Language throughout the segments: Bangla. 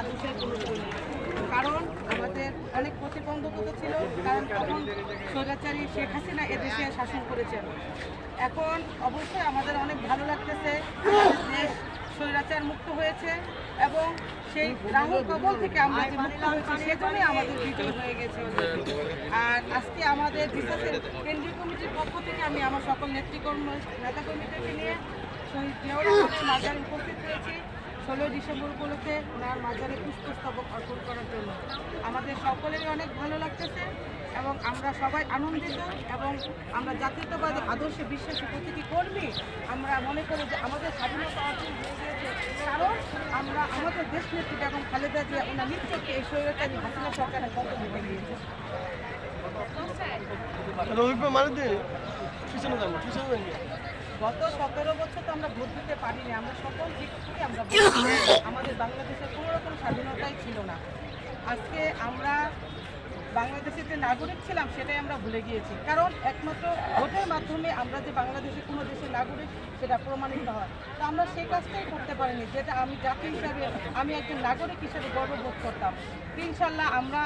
আদর্শের কোনো কারণ আমাদের অনেক প্রতিবন্ধকতা ছিল, কারণ তখন স্বৈরাচারী শেখ হাসিনা এদেশে শাসন করেছেন। এখন অবশ্যই আমাদের অনেক ভালো লাগতেছে দেশ স্বৈরাচার মুক্ত হয়েছে এবং সেই রাহুল কবল থেকে আমরা যে মুক্ত হয়েছি, সেজন্যই আমাদের বিজয় হয়ে গেছে। আর আজকে আমাদের বিশ্বাসের কেন্দ্রীয় কমিটির পক্ষ থেকে আমি আমার সকল নেতৃকর্ম, নেতাকর্মীদেরকে নিয়ে শহীদ জিয়াউর রহমানের উপস্থিত হয়েছি। ষোলোই ডিসেম্বর উপলক্ষে ওনার মাজারে পুষ্পস্তবক অর্পণ করার জন্য। আমাদের সকলেরই অনেক ভালো লাগতেছে এবং আমরা সবাই আনন্দিত এবং আমরা জাতীয়তাবাদী আদর্শে বিশ্বাসী প্রতিটি কর্মী আমরা মনে করি যে আমাদের স্বাধীনতা অর্জন হয়ে গিয়েছে। কারণ আমরা আমাদের দেশ নেত্রী বেগম খালেদা জিয়া ওনার নিত্যকে এই স্বৈরাচারী হাসিনা সরকারের পথে নিতে গিয়েছে। মানে গত সতেরো বছর তো আমরা ভোট দিতে পারিনি আমরা সকল আমরা আমাদের বাংলাদেশের কোনো রকম স্বাধীনতাই ছিল না। আজকে আমরা বাংলাদেশের যে নাগরিক ছিলাম, সেটাই আমরা ভুলে গিয়েছি। কারণ একমাত্র ভোটের মাধ্যমে আমরা যে বাংলাদেশের কোনো দেশের নাগরিক, সেটা প্রমাণিত হয়। তো আমরা সেই কাজটাই করতে পারিনি, যেটা আমি জাতি হিসাবে, আমি একজন নাগরিক হিসেবে গর্ববোধ করতাম। ইনশাল্লাহ আমরা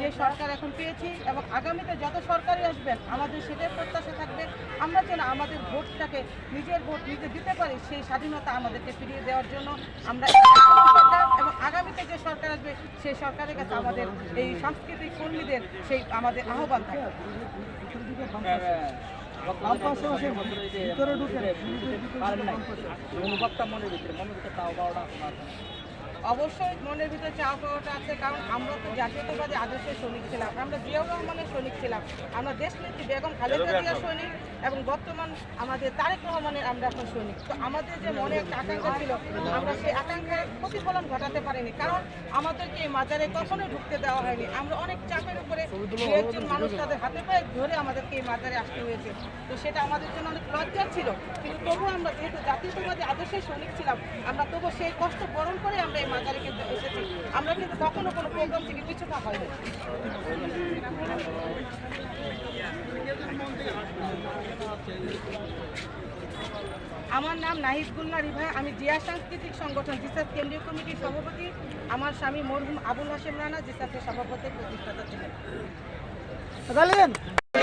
যে সরকার এখন পেয়েছি এবং আগামীতে যত সরকারই আসবেন, আমাদের সেটাই প্রত্যাশা থাকবে। আমরা যেন আমাদের ভোটটাকে, নিজের ভোট নিজে দিতে পারি, সেই স্বাধীনতা আমাদেরকে ফিরিয়ে দেওয়ার জন্য আমরা আগামীতে যে সরকার আসবে সেই সরকারের কাছে আমাদের এই সাংস্কৃতিক কর্মীদের সেই আমাদের আহ্বান থাকে অবশ্যই মনের ভিতরে চাওয়া পাওয়াটা আছে, কারণ আমরা তো জাতীয়তাবাদী আদর্শের সৈনিক ছিলাম, আমরা জিয়াউর রহমানের সৈনিক ছিলাম, আমরা দেশনেত্রী বেগম খালেদা জিয়ার সৈনিক এবং বর্তমান আমাদের তারেক রহমানের আমরা এখন সৈনিক। তো আমাদের যে মনে একটা আকাঙ্ক্ষা ছিল, আমরা সেই আকাঙ্ক্ষার প্রতিফলন ঘটাতে পারিনি। কারণ আমাদেরকে এই মাজারে কখনোই ঢুকতে দেওয়া হয়নি। আমরা অনেক চাপের উপরে দু একজন মানুষ তাদের হাতে পায়ে ধরে আমাদেরকে এই মাজারে আসতে হয়েছে। তো সেটা আমাদের জন্য অনেক লজ্জা ছিল। কিন্তু তবুও আমরা যেহেতু জাতীয়তাবাদী আদর্শের সৈনিক ছিলাম, আমরা তবু সেই কষ্ট বরণ করে আমরা এই মাজারে কিন্তু এসেছি। আমরা কিন্তু কখনো কোনো প্রোগ্রাম থেকে পিছু পা হয়নি। আমার নাম নাহিদ গুল্লা রিভা আমি জিয়া সাংস্কৃতিক সংগঠন জিসাস কেন্দ্রীয় কমিটির সভাপতি। আমার স্বামী মরহুম আবুল হাসেম রানা জিসাসের সভাপতি প্রতিষ্ঠাতা ছিলেন।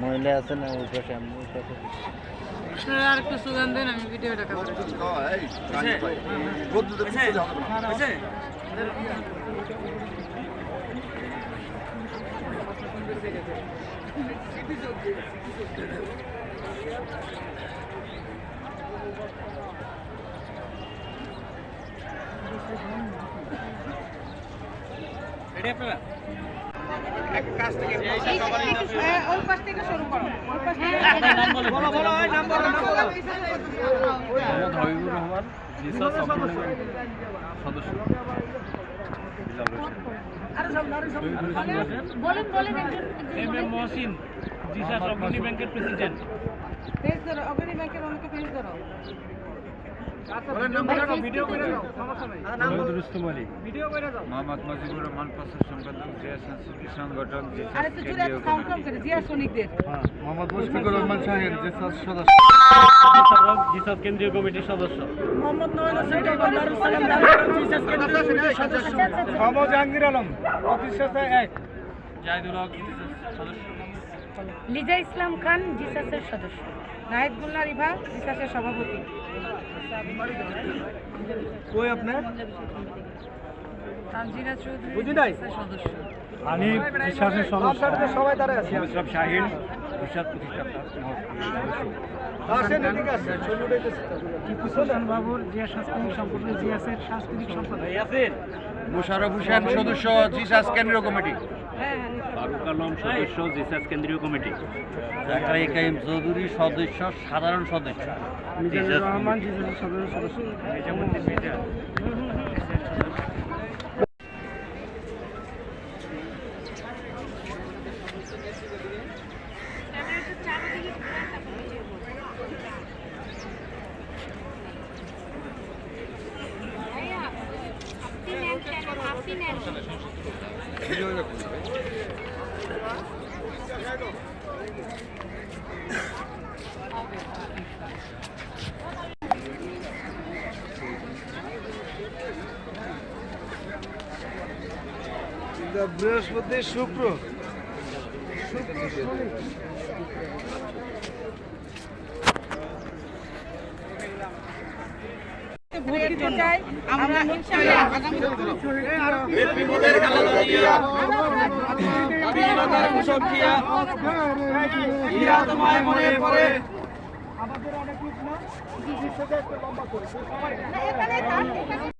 মহিলা আছে না ওই পাশে আমি ওই পাশে। আর একটু সুগান দেন আমি ভিডিওটা কভার হ্যাঁ, থেকে শুরু করো ওই পাশ থেকে মোহাম্মদ হাবিবুর রহমান জিসাস অগ্রণী সদস্য মহসিন জিসাস অগ্রণী ব্যাংকের প্রেসিডেন্ট পেজ ধরো অগ্রণী ব্যাংকের অনেকে পেজ ধরো মোহাম্মদ মুজিবুর রহমান প্রচার সম্পাদক জিয়া সংস্কৃতি সংগঠন মোহাম্মদ মুশফিকুর রহমান শাহিন জেসাস সদস্য জিসাস কেন্দ্রীয় কমিটির সদস্য মোহাম্মদ জাহাঙ্গীর আলম প্রতিষ্ঠাতা এক জাহিদুল হক সদস্য। লিজা ইসলাম খান জিসাসের সদস্য। নাহিদ গুল্লা রিভা সভাপতি। কই চৌধুরী? জিসাসের সদস্য। জিসাসের সদস্য। সবাই দাঁড়ায় আছি। ইসলাম শাহিন প্রতিষ্ঠাতা টিপু সুলতান বাবুর জিয়া সাংস্কৃতিক সম্পর্ক জিয়াসের সাংস্কৃতিক সম্প্রদায় আছেন হোসেন সদস্য জিসাস কেন্দ্রীয় কমিটি। ফারুক আলম সদস্য জিসাস কেন্দ্রীয় কমিটি। জাকারিয়া কাইম চৌধুরী সদস্য সাধারণ সদস্য। মিজানুর রহমান সাধারণ সদস্য। বৃহস্পতি শুক্র ভোট দিতে আমরা ইনশাআল্লাহ আগামী আমাদের অনেক লোক না এখানে